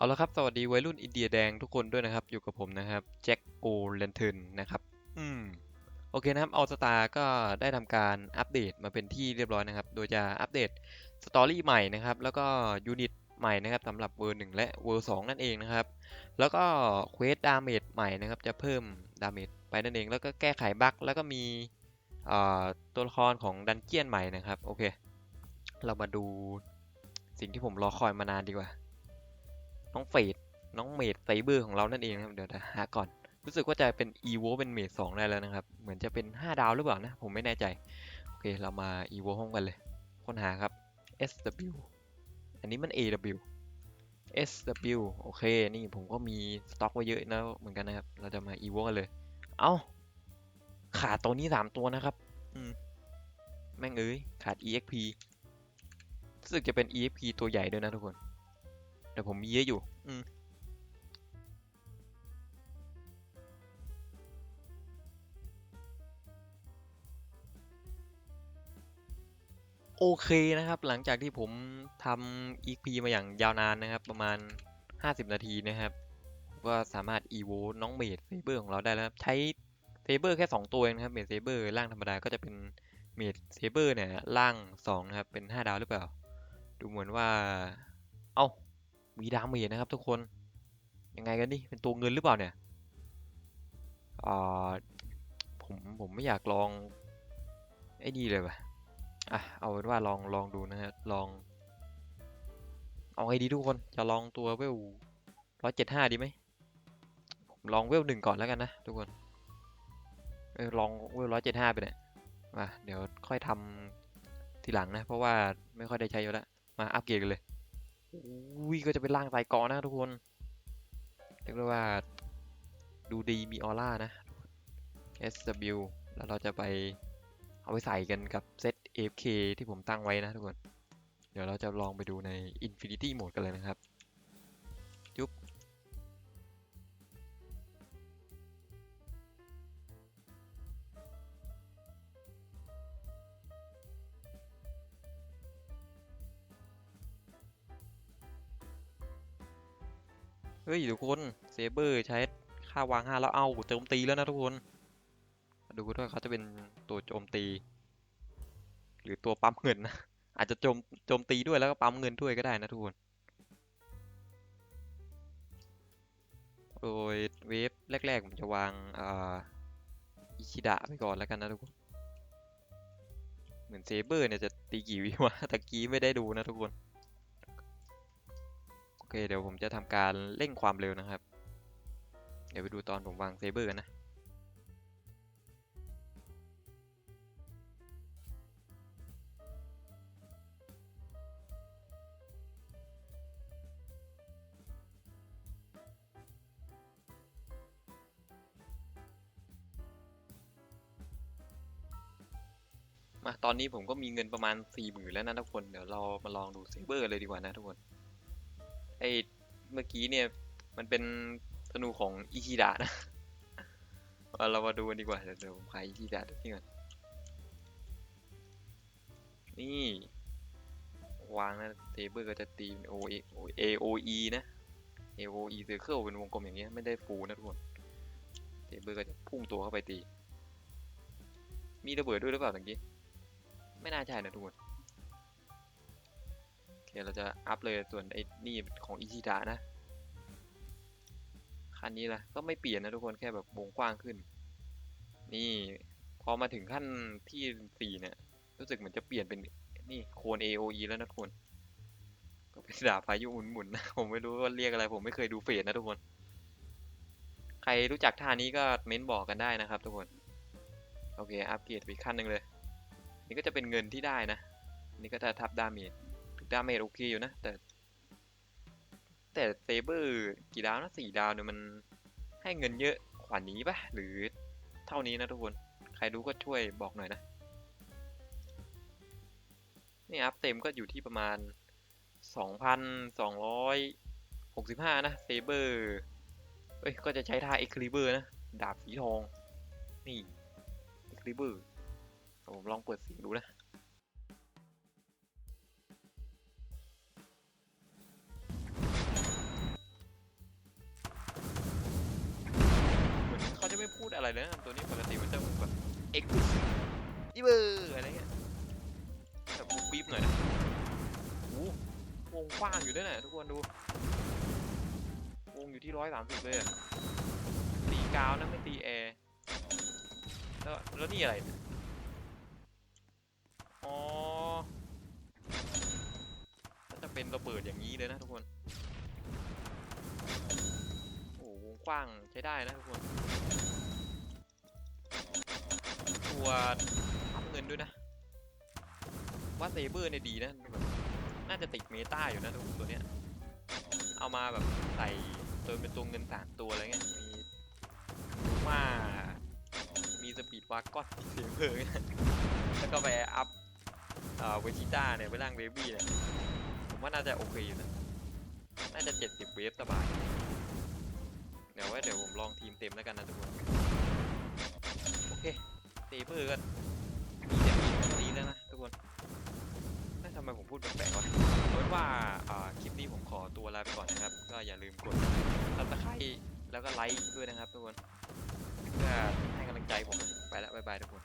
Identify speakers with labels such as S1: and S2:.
S1: เอาละครับ สวัสดีวัยรุ่นอินเดียแดงทุกคนด้วยนะครับ อยู่กับผมนะครับแจ็คโอเลนเทนนะครับ อืม โอเคนะครับออสตาก็ได้ทำการอัปเดตมาเป็นที่เรียบร้อยนะครับ โดยจะอัปเดตสตอรี่ใหม่นะครับ แล้วก็ยูนิตใหม่นะครับสำหรับเวอร์หนึ่งและเวอร์สองนั่นเองนะครับ แล้วก็เควสดาเมจใหม่นะครับ จะเพิ่มดาเมจไปนั่นเอง แล้วก็แก้ไขบั๊กแล้วก็มีเอ่อตัวละครของดันเจียนใหม่นะครับ โอเค เรามาดูสิ่งที่ผมรอคอยมานานดีกว่า น้องเฟดน้องเมดไซเบอร์ของเรานั่นเองครับเดี๋ยวหาก่อน รู้สึกว่าจะเป็น e v o เป็นเมดสองได้แล้วนะครับ เหมือนจะเป็น 5 ดาวหรือเปล่านะ ผมไม่แน่ใจ โอเค เรามา e v o ห้องกันเลย ค้นหาครับ sw อันนี้มัน aw sw โอเค นี่ผมก็มีสต็อกไว้เยอะนะเหมือนกันนะครับ เราจะมา e v o กันเลย เอ้า ขาดตัวนี้ 3 ตัวนะครับ อืม แม่งเอ้ย ขาด exp รู้สึกจะเป็น exp ตัวใหญ่ด้วยนะทุกคน แต่ผมมีเยอะอยู่ อืมโอเคนะครับ หลังจากที่ผมทำ EXP มาอย่างยาวนานนะครับ ประมาณ 50 นาทีนะครับก็สามารถ EVO น้องเมดเซเบอร์ของเราได้แล้วใช้เซเบอร์แค่ 2 ตัวเองนะครับเมดเซเบอร์ร่างธรรมดาก็จะเป็นเมดเซเบอร์เนี่ยร่าง2นะครับเป็น 5 ดาวหรือเปล่า ดูเหมือนว่า เอ้า มีดาเมจนะครับทุกคนยังไงกันนี่เป็นตัวเงินหรือเปล่าเนี่ยอ่าผมผมไม่อยากลองไอ้นี่เลยว่ะอะเอาเป็นว่าลองลองดูนะฮะลอง เอาไงดีทุกคนจะลองตัวเวลร้อยเจ็ดห้าดีไหมผมลองเวลหนึ่งก่อนแล้วกันนะทุกคนเออลองเวลร้อยเจ็ดห้าไปเนี่ยมาเดี๋ยวค่อยทำทีหลังนะ เพราะว่าไม่ค่อยได้ใช้อยู่แล้วมาอัปเกรดกันเลย อุ้ยก็จะเป็นร่างไตรกอนะทุกคนเรียกได้ว่าดูดีมีออร่านะ SW แล้วเราจะไปเอาไปใส่กันกับเซต AFK ที่ผมตั้งไว้นะทุกคน เดี๋ยวเราจะลองไปดูใน Infinity Mode กันเลยนะครับ ฮ้ยทุกคนเซเบอร์ใช้ค่าวางห้าแล้วเอาโจมตีแล้วนะทุกคน ดูด้วยเขาจะเป็นตัวโจมตี หรือตัวปั๊มเงินนะอาจจะโจมโจมตีด้วยแล้วก็ปั๊มเงินด้วยก็ได้นะทุกคนโดยเวฟแรกๆผมจะวางอ่าอิชิดะไปก่อนแล้วกันนะทุกคน เหมือนเซเบอร์เนี่ยจะตีกี่วิวะตะกี้ไม่ได้ดูนะทุกคน เคเดี๋ยวผมจะทำการเร่งความเร็วนะครับ เดี๋ยวไปดูตอนผมวางเซเบอร์กันนะมาตอนนี้ผมก็มีเงินประมาณสี่หมื่นแล้วนะทุกคน เดี๋ยวเรามาลองดูเซเบอร์เลยดีกว่านะทุกคน ไอเมื่อกี้เนี่ย มันเป็นธนูของอิชิดะนะเรามาดูกันดีกว่า เดี๋ยวเดี๋ยวผมขายอิชิดะที่ก่อนนี่ วางนะเซเบอร์ก็จะตีเป็น O A A O E นะ A O E circle เป็นวงกลมอย่างเงี้ยไม่ได้ฟูนะทุกคนเซเบอร์ก็จะพุ่งตัวเข้าไปตี มีระเบิดด้วยหรือเปล่าตะกี้ไม่น่าใช่นะทุกคน เคเราจะอัพเลยส่วนไอ้นี่ของอิชิดะนะ คันนี้ล่ะก็ไม่เปลี่ยนนะทุกคนแค่แบบวงกว้างขึ้น นี่พอมาถึงขั้นที่สี่เนี่ย รู้สึกเหมือนจะเปลี่ยนเป็นนี่โคน AOE แล้วนะทุกคน ก็เป็นดาบพายุหมุนๆนะผมไม่รู้ว่าเรียกอะไร ผมไม่เคยดูเฟสนะทุกคน ใครรู้จักท่านี้ก็เม้นบอกกันได้นะครับทุกคน โอเค อัปเกรดไปขั้นหนึ่งเลย นี่ก็จะเป็นเงินที่ได้นะ นี่ก็จะทับดาเมจ ดาเมจโอเคอยู่นะ แต่ แต่เซเบอร์กี่ดาวนะสี่ดาวเนี่ยมันให้เงินเยอะกว่านี้ปะหรือเท่านี้นะทุกคน ใครรู้ก็ช่วยบอกหน่อยนะ นี่อัพเต็มก็อยู่ที่ประมาณ 2,265 นะเซเบอร์เอ้ยก็จะใช้ท่าเอ็กคลิเบอร์นะ ดาบสีทอง นี่เอ็กคลิเบอร์ผมลองเปิดเสียงดูนะ ไม่พูดอะไรเลยนะตัวนี้ปกติมันจะแบบเอ็กซ์อีเบอร์อะไรเงี้ยแบบบุ๊บบีบหน่อยนะโอ้วงกว้างอยู่ด้วยนะทุกคนดู วงอยู่ที่ร้อยสามสิบเลยอะตีกาวนะไม่ตีแอร์แล้วแล้วนี่อะไรเนี่ยอ๋อจะเป็นระเบิดอย่างนี้เลยนะทุกคนโอ้วงกว้างใช้ได้นะทุกคน เงินด้วยนะ ว่าเซเบอร์เนี่ยดีนะแบบน่าจะติดเมตาอยู่นะทุกคนตัวเนี้ย เอามาแบบใส่ตัวเป็นตัวเงินสามตัวอะไรเงี้ย มีมามีสปีดวากอนเซเบอร์แล้วก็ไปอัพเอ่อเวจิต้าเนี่ยไปร่างเบบี้เนี่ยผมว่าน่าจะโอเคอยู่นะ น่าจะเจ็ดสิบเวฟสบาย เดี๋ยวไว้เดี๋ยวผมลองทีมเต็มแล้วกันนะทุกคน โอเค เซเบอร์ก็มีแต่มีแบบนี้แล้วนะทุกคนน่าทำไมผมพูดแปลกๆวะเอาเป็นว่าาคลิปนี้ผมขอตัวลาไปก่อนนะครับ ก็อย่าลืมกด subscribe แล้วก็ไลค์ด้วยนะครับทุกคนเพื่อให้กำลังใจผมไปแล้วบ๊ายบายทุกคน